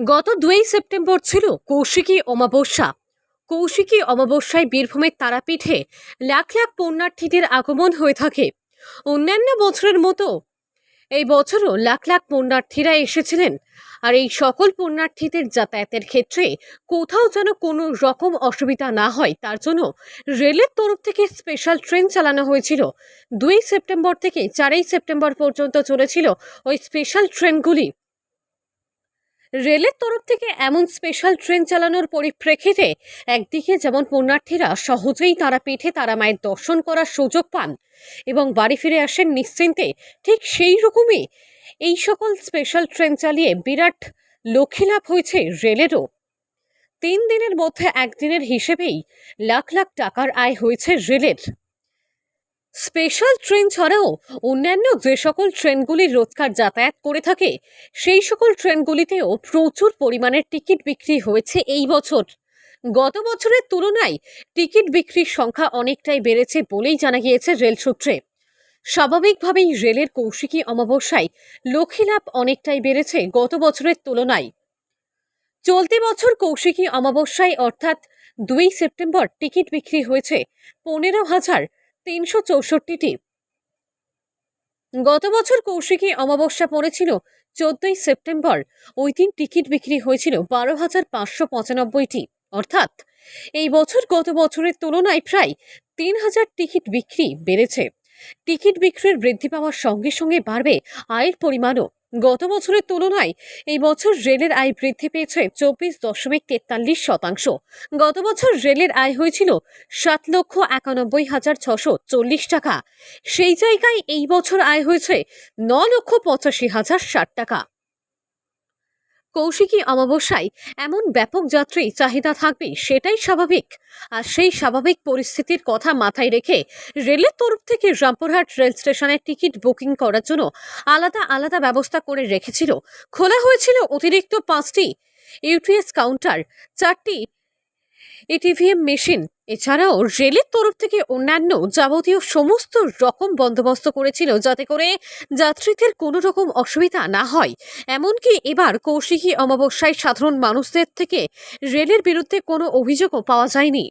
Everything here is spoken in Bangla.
গত দুই সেপ্টেম্বর ছিল কৌশিকী অমাবস্যা। কৌশিকী অমাবস্যায় বীরভূমের তারাপীঠে লাখ লাখ পুণ্যার্থীদের আগমন হয়ে থাকে। অন্যান্য বছরের মতো এই বছরও লাখ লাখ পুণ্যার্থীরা এসেছিলেন। আর এই সকল পুণ্যার্থীদের যাতায়াতের ক্ষেত্রে কোথাও যেন কোনো রকম অসুবিধা না হয়, তার জন্য রেলের তরফ থেকে স্পেশাল ট্রেন চালানো হয়েছিল। দুই সেপ্টেম্বর থেকে চারই সেপ্টেম্বর পর্যন্ত চলেছিল ওই স্পেশাল ট্রেনগুলি। রেলের তরফ থেকে এমন স্পেশাল ট্রেন চালানোর পরিপ্রেক্ষিতে একদিকে যেমন পুণ্যার্থীরা সহজেই তারা পিঠে তারা মায়ের দর্শন করার সুযোগ পান এবং বাড়ি ফিরে আসেন নিশ্চিন্তে, ঠিক সেই রকমই এই সকল স্পেশাল ট্রেন চালিয়ে বিরাট লক্ষ্মীলাভ হয়েছে রেলেরও। তিন দিনের মধ্যে একদিনের হিসেবেই লাখ লাখ টাকার আয় হয়েছে রেলের। স্পেশাল ট্রেন ছাড়াও অন্যান্য যে সকল ট্রেনগুলি রোজকার যাতায়াত করে থাকে, সেই সকল ট্রেনগুলিতেও প্রচুর পরিমাণের টিকিট বিক্রি হয়েছে এই বছর। গত বছরের তুলনায় টিকিট বিক্রির সংখ্যা অনেকটাই বেড়েছে বলেই জানা গিয়েছে রেল সূত্রে। স্বাভাবিকভাবেই রেলের কৌশিকী অমাবস্যায় লক্ষ্মীলাভ অনেকটাই বেড়েছে গত বছরের তুলনায়। চলতি বছর কৌশিকী অমাবস্যায় অর্থাৎ দুই সেপ্টেম্বর টিকিট বিক্রি হয়েছে পনেরো হাজার তিনশো চৌষট্টিটি। গত বছর কৌশিকী অমাবস্যা পড়েছিল চোদ্দই সেপ্টেম্বর। ওই দিন টিকিট বিক্রি হয়েছিল বারো হাজার পাঁচশো পঁচানব্বইটি। অর্থাৎ, এই বছর গত বছরের তুলনায় প্রায় তিন হাজার টিকিট বিক্রি বেড়েছে। টিকিট বিক্রির বৃদ্ধি পাওয়ার সঙ্গে সঙ্গে বাড়বে আয়ের পরিমাণও। গত বছরের তুলনায় এই বছর রেলের আয় বৃদ্ধি পেয়েছে চব্বিশ দশমিক তেতাল্লিশ শতাংশ। গত বছর রেলের আয় হয়েছিল সাত লক্ষ একানব্বই হাজার ছশো চল্লিশ টাকা। সেই জায়গায় এই বছর আয় হয়েছে ন লক্ষ পঁচাশি হাজার ষাট টাকা। কৌশিকী অমাবস্যায় এমন ব্যাপক যাত্রী চাহিদা থাকবে, সেটাই স্বাভাবিক। আর সেই স্বাভাবিক পরিস্থিতির কথা মাথায় রেখে রেলের তরফ থেকে রামপুরহাট রেল স্টেশনের টিকিট বুকিং করার জন্য আলাদা আলাদা ব্যবস্থা করে রেখেছিল। খোলা হয়েছিল অতিরিক্ত পাঁচটি ইউটিএস কাউন্টার, চারটি এটিভিএম মেশিন এছাড়াও রেলের তরফ থেকে অন্যান্য যাবতীয় সমস্ত রকম বন্দোবস্ত করেছিল যাতে করে যাত্রীদের কোনো রকম অসুবিধা না হয়। এমনকি এবার কৌশিকী অমাবস্যায় সাধারণ মানুষদের থেকে রেলের বিরুদ্ধে কোনো অভিযোগও পাওয়া যায়নি।